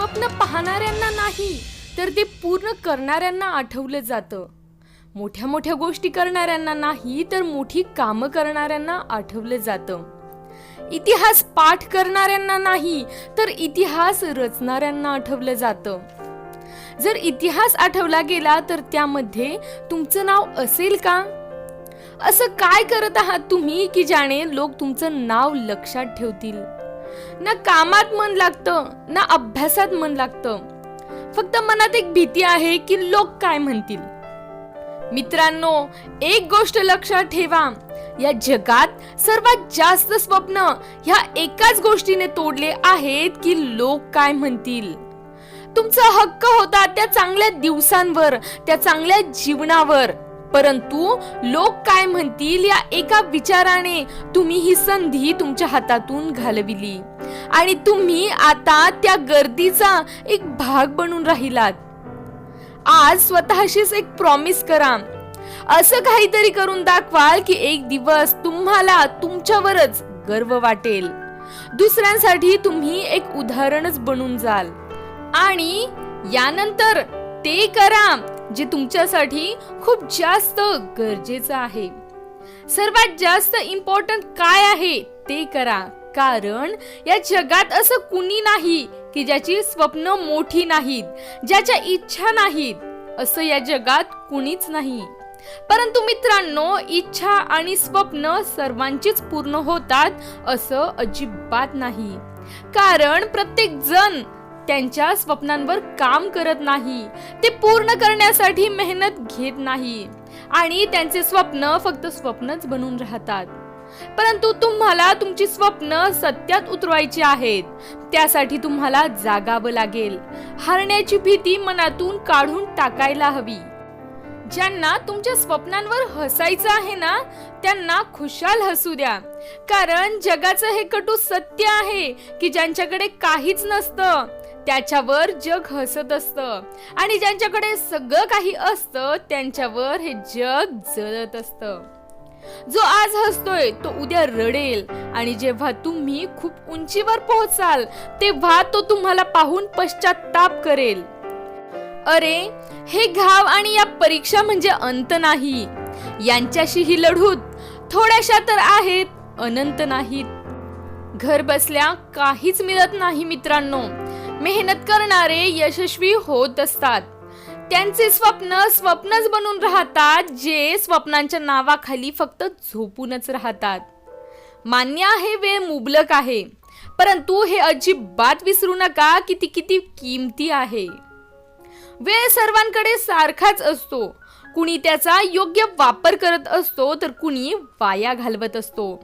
स्वप्न पाहणाऱ्यांना नाही तर ते पूर्ण करणाऱ्यांना आठवलं जातं. मोठ्या मोठ्या गोष्टी करणाऱ्यांना नाही तर मोठी कामं करणाऱ्यांना आठवलं जातं. इतिहास पाठ करणाऱ्यांना नाही तर इतिहास रचणाऱ्यांना आठवलं जातं. जर इतिहास आठवला गेला तर त्यामध्ये तुमचं नाव असेल का? असं काय करत आहात तुम्ही की ज्याने लोक तुमचं नाव लक्षात ठेवतील? ना कामात मन लागतं ना अभ्यासात मन लागतं. फक्त मनात एक भीती आहे की लोक काय म्हणतील? मित्रांनो एक गोष्ट लक्षात ठेवा. या जगात सर्वात जास्त स्वप्न ह्या एकाच गोष्टीने तोडले आहेत की लोक काय म्हणतील? तुमचा हक्क होता त्या चांगल्या दिवसांवर त्या चांगल्या जीवनावर. परंतु लोक काय म्हणतील या एका विचाराने तुम्ही ही संधी तुमच्या हातातून घालविली. आणि तुम्ही आता त्या गर्दीचा एक भाग बनून राहिलात. आज स्वतःशीच एक प्रॉमिस करा. असं काहीतरी करून दाखवाल की एक दिवस तुम्हाला तुमच्यावरच गर्व वाटेल. दुसऱ्यांसाठी तुम्ही एक उदाहरणच बनून जाल. आणि यानंतर ते करा. जे तुमच्यासाठी खूप जास्त गरजेचं आहे. सर्वात जास्त इम्पॉर्टंट काय आहे ते करा. कारण या जगात असं कुणी नाही की ज्याची स्वप्न मोठी नाहीत ज्याच्या इच्छा नाहीत. असं या जगात कुणीच नाही. परंतु मित्रांनो इच्छा आणि स्वप्न सर्वांचीच पूर्ण होतात असं अजिबात नाही. कारण प्रत्येक जण त्यांच्या स्वप्नांवर काम करत नाही. ते पूर्ण करण्यासाठी मेहनत घेत नाही. आणि त्यांचे स्वप्न फक्त स्वप्नच बनून राहतात. परंतु तुम्हाला तुमची स्वप्न सत्यात उतरवायची आहेत. त्यासाठी तुम्हाला जागावं लागेल. हरण्याची भीती मनातून काढून टाकायला हवी. ज्यांना तुमच्या स्वप्नांवर हसायचं आहे ना त्यांना खुशाल हसू द्या. कारण जगाचं हे कटू सत्य आहे की ज्यांच्याकडे काहीच नसतं. त्याच्यावर जग हसत असतं. आणि ज्यांच्याकडे सगळं काही असतं त्यांच्यावर हे जग जळत असतं. जो आज हसतोय तो उद्या रडेल. आणि जेव्हा तुम्ही खूप उंचीवर पोहोचाल तेव्हा तो तुम्हाला पाहून पश्चाताप करेल. अरे हे घाव आणि या परीक्षा म्हणजे अंत नाही. यांच्याशी ही लढूत थोड्याशा तर आहेत अनंत नाहीत. घर बसल्या काहीच मिळत नाही मित्रांनो. मेहनत करणारे यशस्वी होत असतात. त्यांचे स्वप्न स्वप्नच बनून राहतात जे स्वप्नांच्या नावाखाली फक्त झोपूनच राहतात. मान्य आहे वेळ मुबलक आहे परंतु हे अजिबात विसरू नका की ती किती किमती आहे. वेळ सर्वांकडे सारखाच असतो. कुणी त्याचा योग्य वापर करत असतो तर कुणी वाया घालवत असतो.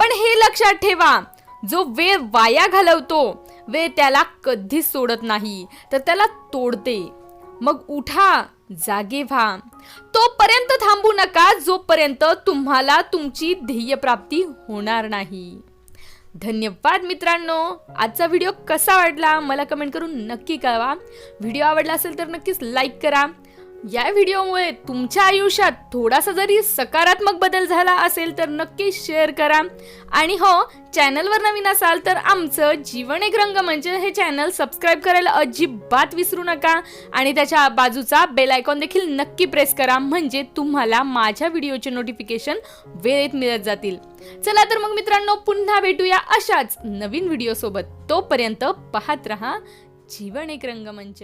पण हे लक्षात ठेवा जो वेळ वाया घालवतो वेळ त्याला कधीच सोडत नाही तर त्याला तोडते. मग उठा जागे व्हा. तोपर्यंत थांबू नका जोपर्यंत तुम्हाला तुमची ध्येयप्राप्ती होणार नाही. धन्यवाद मित्रांनो. आजचा व्हिडिओ कसा वाटला मला कमेंट करून नक्की कळवा. व्हिडिओ आवडला असेल तर नक्कीच लाईक करा. या व्हिडिओमुळे तुमच्या आयुष्यात थोडासा जरी सकारात्मक बदल झाला असेल तर नक्की शेअर करा. आणि हो चॅनलवर नवीन असाल तर आमचं जीवन एक रंग म्हणजे हे चॅनल सबस्क्राईब करायला अजिबात विसरू नका. आणि त्याच्या बाजूचा बेल आयकॉन देखील नक्की प्रेस करा म्हणजे तुम्हाला माझ्या व्हिडिओचे नोटिफिकेशन वेळेत मिळत जातील. चला तर मग मित्रांनो पुन्हा भेटूया अशाच नवीन व्हिडिओसोबत. तोपर्यंत पाहत रहा जीवन एक रंगमंच